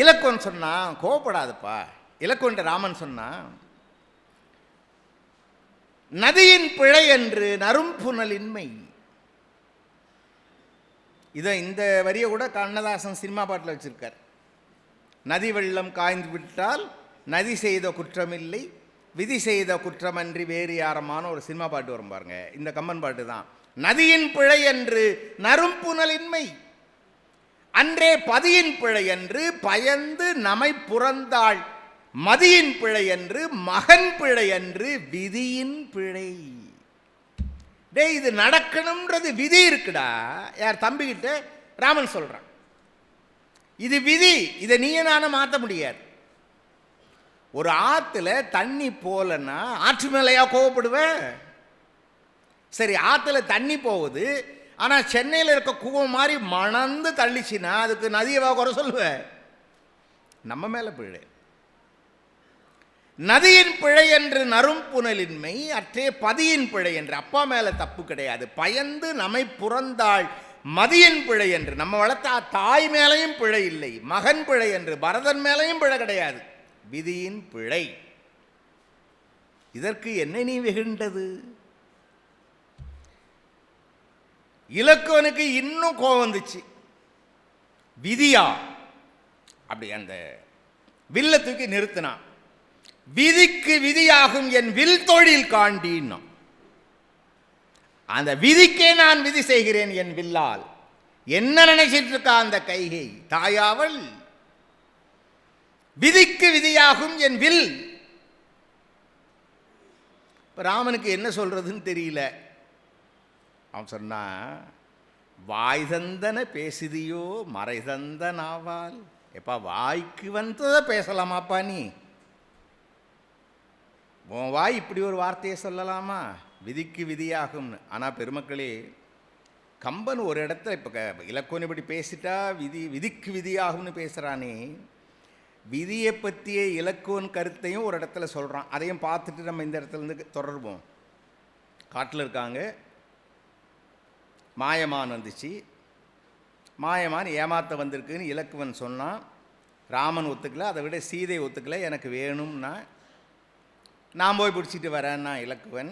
இலக்குவன் சொன்னான் கோவப்படாதப்பா. இலக்குவன் ராமன் சொன்னான் நதியின் பிழை என்று நரும்புணலின்மை இதை இந்த வரியை கூட கண்ணதாசன் சினிமா பாட்டில் வச்சிருக்கார். நதி வெள்ளம் காய்ந்து விட்டால் நதி செய்த குற்றமில்லை விதி செய்த குற்றமன்றி வேறு யாரமான ஒரு சினிமா பாட்டு வரும் பாருங்க. இந்த கம்மன் பாட்டு தான். நதியின் பிழை என்று நரும்புணலின்மை அன்றே பதியின் பிழை என்று பயந்து நமை புறந்தாள். மதியின் பிழை என்று மகன் பிழை என்று விதியின் பிழை. டேய் இது நடக்கணும்ன்றது விதி இருக்குடா. யார் தம்பிக்கிட்ட ராமன் சொல்கிறான் இது விதி இதை நீயே நானும் மாற்ற முடியாது. ஒரு ஆற்றுல தண்ணி போகலன்னா ஆற்று மேலையா கோவப்படுவேன் சரி ஆற்றுல தண்ணி போகுது ஆனால் சென்னையில் இருக்க கூவம் மாதிரி மணந்து தள்ளிச்சுன்னா அதுக்கு நதியவா குறை சொல்லுவேன் நம்ம மேலே பிழை. நதியின் பிழை என்று நரும் புனலின்மை அற்றே பதியின் பிழை என்று அப்பா மேலே தப்பு கிடையாது. பயந்து நம்மை புறந்தாள் மதியின் பிழை என்று. நம்ம வளர்த்த தாய் மேலையும் பிழை இல்லை மகன் பிழை என்று. பரதன் மேலையும் பிழை கிடையாது. விதியின் பிழை. இதற்கு என்ன நீ வெகுண்டது? இலக்குவனுக்கு இன்னும் கோபம் வந்துச்சு. விதியா? அப்படி அந்த வில்ல தூக்கி நிறுத்தினான். விதிக்கு விதியாகும் என் வில் தொழில் காண்டின்னா. அந்த விதிக்கே நான் விதி செய்கிறேன் என் வில்லால். என்ன நினைச்சிட்டு இருக்கா அந்த கைகை? தாயாவள். விதிக்கு விதியாகும் என் வில். ராமனுக்கு என்ன சொல்றதுன்னு தெரியல. அவன் சொன்னா வாய் தந்தன பேசுதியோ மறை தந்த நாவால் எப்பா வாய்க்கு வந்ததை பேசலாமாப்பா நீ? உன் வாய் இப்படி ஒரு வார்த்தையை சொல்லலாமா? விதிக்கு விதியாகும்னு. ஆனால் பெருமக்களே கம்பன் ஒரு இடத்துல இப்போ இலக்கோன் இப்படி பேசிட்டா விதி விதிக்கு விதியாகும்னு பேசுகிறானே விதியை பற்றிய இலக்கோன் கருத்தையும் ஒரு இடத்துல சொல்கிறான் அதையும் பார்த்துட்டு நம்ம இந்த இடத்துல இருந்து தொடர்போம் காட்டில் இருக்காங்க. மாயமான் வந்துச்சு. மாயமான் ஏமாற்ற வந்திருக்குன்னு இலக்குவன் சொன்னான். ராமன் ஒத்துக்கல அதை விட சீதை ஒத்துக்கல எனக்கு வேணும்னா நான் போய் பிடிச்சிட்டு வரேன்னா இலக்குவன்.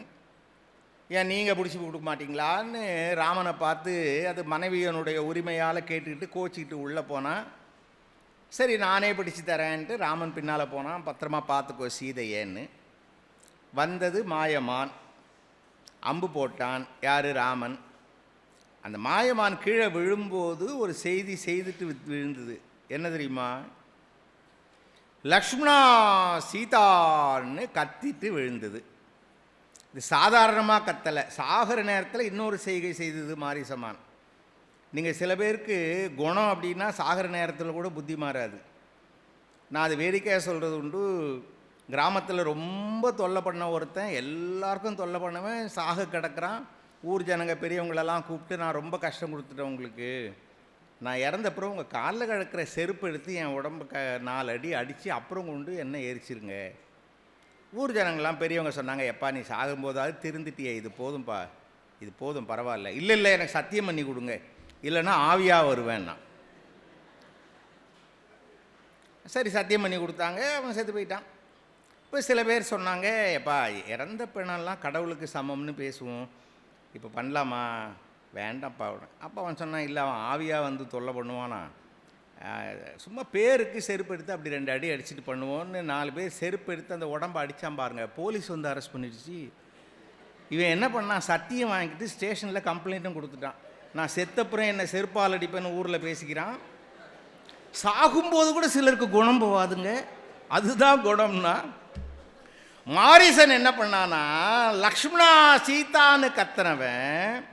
ஏன் நீங்கள் பிடிச்சி கொடுக்க மாட்டீங்களான்னு ராமனை பார்த்து அது மனைவியனுடைய உரிமையால் கேட்டுக்கிட்டு கோச்சிக்கிட்டு உள்ளே போனான் சரி நானே பிடிச்சி தரேன்ட்டு ராமன் பின்னால் போனான். பத்திரமா பார்த்துக்கோ சீதையேன்னு. வந்தது மாயமான். அம்பு போட்டான். யார்? ராமன். அந்த மாயமான் கீழே விழும்போது ஒரு செய்தி செய்துட்டு விழுந்தது. என்ன தெரியுமா? லக்ஷ்மணா சீதான்னு கத்திட்டு விழுந்தது. இது சாதாரணமாக கத்தலை. சாகிற நேரத்தில் இன்னொரு செய்கை செய்தது மாரிசமான். நீங்கள் சில பேருக்கு குணம் அப்படின்னா சாகிற நேரத்தில் கூட புத்தி மாறாது. நான் அது வேடிக்கையாக சொல்கிறது உண்டு. கிராமத்தில் ரொம்ப தொல்லை பண்ண ஒருத்தன் எல்லாருக்கும் தொல்லை பண்ணவன் சாக கிடக்குறான். ஊர் ஜனங்க பெரியவங்களெல்லாம் கூப்பிட்டு நான் ரொம்ப கஷ்டம் கொடுத்துட்டேன் உங்களுக்கு. நான் இறந்தப்புறம் உங்கள் காலில் கிடக்கிற செருப்பு எடுத்து என் உடம்பு க நாலு அடி அடித்து அப்புறம் கொண்டு என்ன எரிச்சிருங்க? ஊர் ஜனங்கள்லாம் பெரியவங்க சொன்னாங்க எப்பா நீ சாகும்போதாவது திருந்துட்டியே இது போதும்பா இது போதும் பரவாயில்ல. இல்லை இல்லை எனக்கு சத்தியம் பண்ணி கொடுங்க. இல்லைன்னா ஆவியாக வருவேன்னா சரி சத்தியம் பண்ணி கொடுத்தாங்க அவன் செத்து போயிட்டான். இப்போ சில பேர் சொன்னாங்க எப்பா இறந்த பிணம்லாம் கடவுளுக்கு சமம்னு பேசுவோம். இப்போ பண்ணலாமா? வேண்டாம்ப்பா. அப்போ அவன் சொன்னான் இல்லை அவன் ஆவியாக வந்து தொல்லை பண்ணுவானா? சும்மா பேருக்கு செருப்பு எடுத்து அப்படி ரெண்டு அடி அடிச்சுட்டு பண்ணுவோன்னு நாலு பேர் செருப்பு எடுத்து அந்த உடம்பை அடித்தான் பாருங்கள் போலீஸ் வந்து அரெஸ்ட் பண்ணிடுச்சு. இவன் என்ன பண்ணான்? சத்தியம் வாங்கிட்டு ஸ்டேஷனில் கம்ப்ளைண்ட்டும் கொடுத்துட்டான். நான் செத்தப்புறம் என்னை செருப்பால் அடிப்பேன்னு ஊரில் பேசிக்கிறான். சாகும்போது கூட சிலருக்கு குணம் போவாதுங்க அதுதான் குணம்னா மாரிசன் என்ன பண்ணானா லக்ஷ்மணா சீதான்னு கத்துனவன்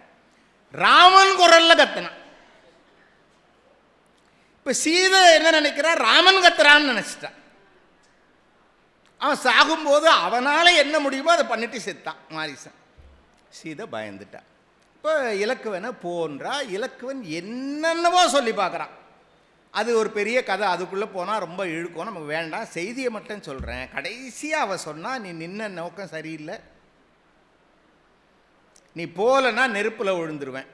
ராமன் குரல்ல கத்தினான். இப்ப சீதை என்ன நினைக்கிறான் ராமன் கத்துறான்னு நினைச்சிட்டான் அவன் சாகும்போது அவனால என்ன முடியுமோ அதை பண்ணிட்டு செத்தான் மாரிசன். சீதை பயந்துட்டான் இப்போ இலக்குவனை போன்றா இலக்குவன் என்னென்னவோ சொல்லி பார்க்குறான். அது ஒரு பெரிய கதை. அதுக்குள்ளே போனால் ரொம்ப இழுக்கும். நமக்கு வேண்டாம் செய்தியை மட்டும் சொல்கிறேன் கடைசியாக அவள் சொன்னால் நீ நின்ன நோக்கம் சரியில்லை. நீ போலன்னா நெருப்பில் விழுந்துருவேன்.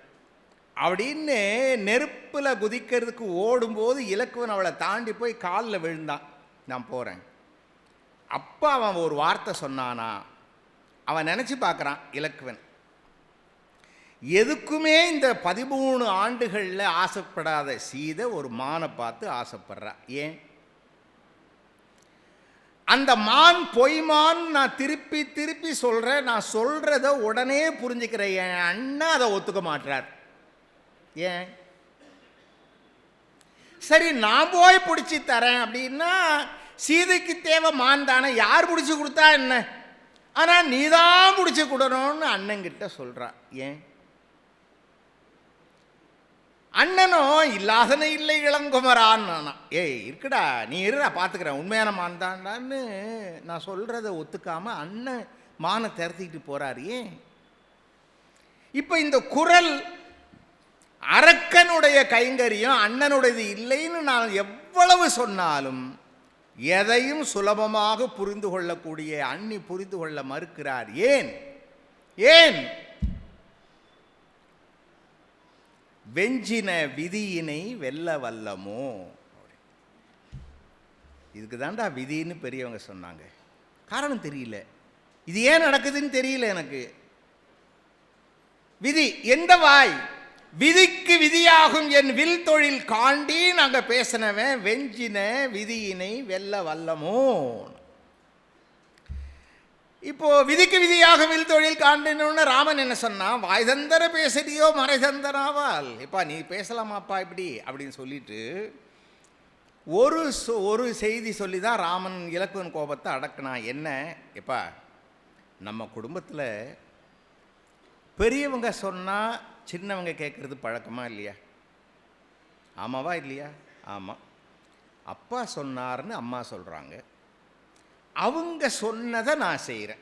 அப்படின்னு நெருப்பில் குதிக்கிறதுக்கு ஓடும்போது இலக்குவன் அவளை தாண்டி போய் காலில் விழுந்தான். நான் போகிறேன் அப்போ அவன் ஒரு வார்த்தை சொன்னானா? அவன் நினச்சி பார்க்குறான் இலக்குவன். எதுக்குமே இந்த பதிமூணு ஆண்டுகளில் ஆசைப்படாத சீதை ஒரு மானை பார்த்து ஆசைப்படுறா. ஏன்? அந்த மான் பொய்மான் நான் திருப்பி திருப்பி சொல்கிறேன் நான் சொல்கிறத உடனே புரிஞ்சுக்கிறேன் என் அண்ணன் அதை ஒத்துக்க மாட்டார் ஏன்? சரி நான் போய் பிடிச்சி தரேன் அப்படின்னா சீதைக்கு தேவை மான் தானே. யார் பிடிச்சி கொடுத்தா என்ன? ஆனால் நீ தான் பிடிச்சி கொடுக்கணும்னு அண்ணங்கிட்ட சொல்கிறா ஏன்? அண்ணனும் இல்லாதன இல்லை இளங்குமரான். நானா ஏய் இருக்குடா நீ இரு நான் பார்த்துக்கிறேன் உண்மையான மான் தான்டான்னு நான் சொல்கிறத ஒத்துக்காமல் அண்ணன் மானை திறத்திக்கிட்டு போகிறார் ஏன்? இப்போ இந்த குரல் அரக்கனுடைய கைங்கரியம் அண்ணனுடையது இல்லைன்னு நான் எவ்வளவு சொன்னாலும் எதையும் சுலபமாக புரிந்து கொள்ளக்கூடிய அண்ணி புரிந்து கொள்ள மறுக்கிறார். ஏன்? ஏன்? வெஞ்சின விதியினை வெல்ல வல்லமோ? இதுக்கு தாண்டா விதின்னு பெரியவங்க சொன்னாங்க. காரணம் தெரியல. இது ஏன் நடக்குதுன்னு தெரியல எனக்கு. விதி எந்த வாய்? விதிக்கு விதியாகும் என் வில் தொழில் காண்டி நாங்கள் பேசினவன் வெஞ்சின விதியினை வெல்ல வல்லமோ? இப்போ விதிக்கு விதியாக வில் தொழில் காண்டினோன்னு ராமன் என்ன சொன்னான் வாய் தந்தர பேசுறியோ மறை தந்தனாவால் இப்பா நீ பேசலாமாப்பா இப்படி? அப்படின்னு சொல்லிட்டு ஒரு சொ- ஒரு செய்தி சொல்லி தான் ராமன் இலக்குவன் கோபத்தை அடக்குனான் என்ன? எப்பா நம்ம குடும்பத்தில் பெரியவங்க சொன்னால் சின்னவங்க கேட்குறது பழக்கமா இல்லையா? ஆமாவா இல்லையா? ஆமாம் அப்பா சொன்னார்னு அம்மா சொல்கிறாங்க அவங்க சொன்னதை நான் செய்கிறேன்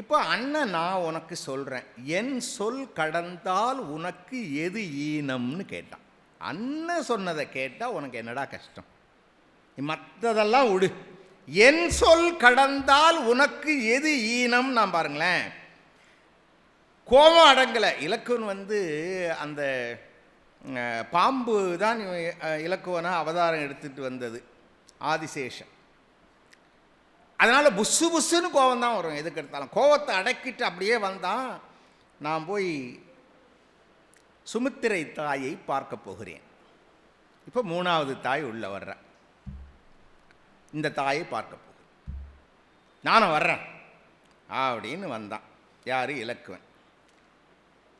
இப்போ அண்ணன் நான் உனக்கு சொல்கிறேன் என் சொல் கடந்தால் உனக்கு எது ஈனம்னு கேட்டான். அண்ணன் சொன்னதை கேட்டால் உனக்கு என்னடா கஷ்டம்? மற்றதெல்லாம் விடு. என் சொல் கடந்தால் உனக்கு எது ஈனம் நான் பாருங்களேன். கோபம் அடங்கலை. இலக்குவன் வந்து அந்த பாம்பு தான் இலக்குவனாக அவதாரம் எடுத்துகிட்டு வந்தது. ஆதிசேஷன். அதனால் புஸ்ஸு புஸ்ஸுன்னு கோவம் தான் வரும். எதுக்கு எடுத்தாலும். கோவத்தை அடக்கிட்டு அப்படியே வந்தான் நான் போய் சுமித்திரை தாயை பார்க்க போகிறேன். இப்போ மூணாவது தாய் உள்ளே வர்றேன் இந்த தாயை பார்க்க போகிறேன். நானும் வர்றேன். அப்படின்னு வந்தான். யார்? இலக்குவன்.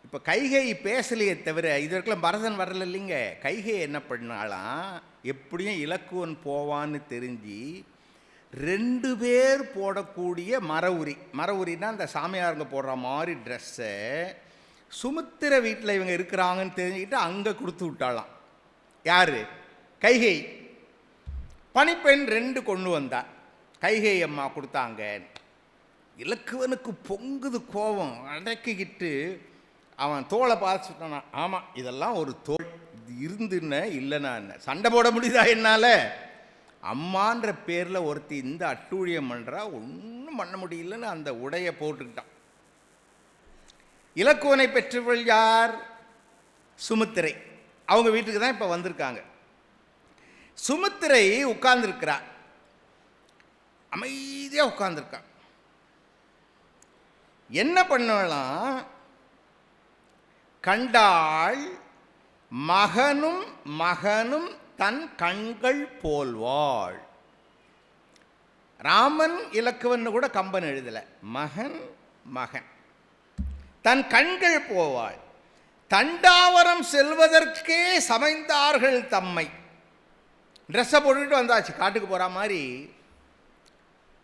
இப்போ கைகை பேசலையே தவிர இது வரைக்கும் பரதன் வரல இல்லைங்க கைகை என்ன பண்ணாலாம்? எப்படியும் இலக்குவன் போவான்னு தெரிஞ்சு ரெண்டு பேர் போடக்கூடிய மர உரி மர உரினா அந்த சாமியாருங்க போடுற மாதிரி ட்ரெஸ்ஸை சுமித்திர வீட்டில் இவங்க இருக்கிறாங்கன்னு தெரிஞ்சுக்கிட்டு அங்கே கொடுத்து விட்டாளாம். யார்? கைகை. பணிப்பெண் ரெண்டு கொண்டு வந்தா. கைகை அம்மா கொடுத்தாங்க. இலக்குவனுக்கு பொங்குது கோபம். அடக்கிக்கிட்டு அவன் தோலை பார்த்துட்டானா. ஆமாம் இதெல்லாம் ஒரு தோல். இது இருந்துன்னு இல்லைன்னா என்ன சண்டை போட முடியுதா என்னால்? அம்மான்ற பேரில் ஒருத்தி இந்த அட்டூழியம் பண்ணுறா ஒன்றும் பண்ண முடியலன்னு அந்த உடையை போட்டுக்கிட்டான். இலக்குவனை பெற்றவள் யார்? சுமித்திரை. அவங்க வீட்டுக்கு தான் இப்போ வந்திருக்காங்க. சுமித்திரை உட்கார்ந்துருக்கிறா. அமைதியாக உட்கார்ந்துருக்கா. என்ன பண்ணலாம் கண்டாள் மகனும் மகனும் தன் கண்கள் போல்வாள். ராமன் இலக்குவன் கூட கம்பன் எழுதலை. மகன் மகன். தன் கண்கள் போவாள். தண்டாவரம் செல்வதற்கே சமைந்தார்கள் தம்மை. ட்ரெஸ்ஸை போட்டுக்கிட்டு வந்தாச்சு. காட்டுக்கு போகிற மாதிரி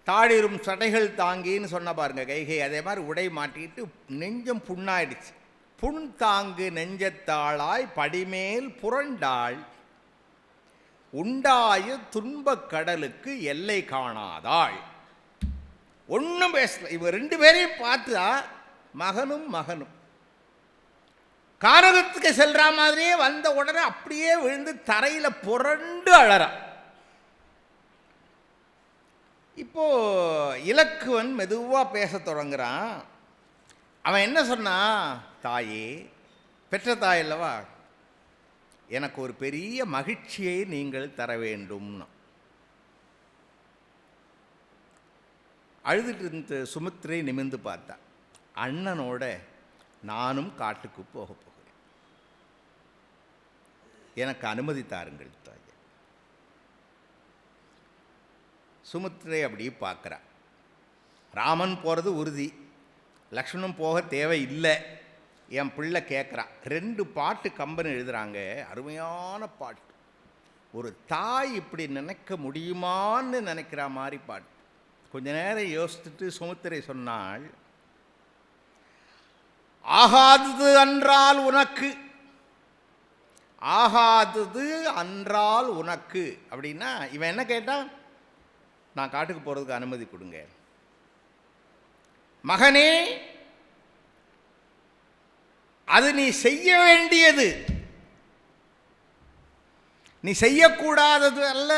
தாழிரும் சடைகள் தாங்கின்னு சொன்ன பாருங்க கைகை அதே மாதிரி உடை மாட்டிக்கிட்டு நெஞ்சம் புண்ணாயிடுச்சு. புண் தாங்கு நெஞ்சத்தாளாய் படிமேல் புரண்டாள். உண்டாய துன்பக் கடலுக்கு எல்லை காணாதாள். ஒன்றும் பேசல. இவ ரெண்டு பேரையும் பார்த்தா மகனும் மகனும். காரகத்துக்கு செல்ற மாதிரியே வந்த உடனே அப்படியே விழுந்து தரையில் புரண்டு அழறான். இப்போ இலக்குவன் மெதுவாக பேசத் தொடங்குறான். அவன் என்ன சொன்னான்? தாயே பெற்ற தாய் அல்லவா? எனக்கு ஒரு பெரிய மகிழ்ச்சியை நீங்கள் தர வேண்டும்னு. அழுதுட்டு இருந்த சுமித்ரை நிமிந்து பார்த்தா அண்ணனோட நானும் காட்டுக்கு போக போகிறேன். எனக்கு அனுமதி தாருங்கள் தாய். சுமித்ரை அப்படியே பார்க்குறா ராமன் போகிறது உறுதி. லக்ஷ்மணன் போக தேவை இல்லை என் பிள்ளை கேட்குறான் ரெண்டு பாட்டு கம்பன் எழுதுகிறாங்க அருமையான பாட்டு. ஒரு தாய் இப்படி நினைக்க முடியுமான்னு நினைக்கிற மாதிரி பாட்டு. கொஞ்ச நேரம் யோசித்துட்டு சுமித்திரை சொன்னால் ஆகாதது அன்றால் உனக்கு ஆகாதது அன்றால் உனக்கு. அப்படின்னா இவன் என்ன கேட்டான்? நான் காட்டுக்கு போகிறதுக்கு அனுமதி கொடுங்க. மகனே அது நீ செய்ய வேண்டியது. நீ செய்யக்கூடாதது அல்ல.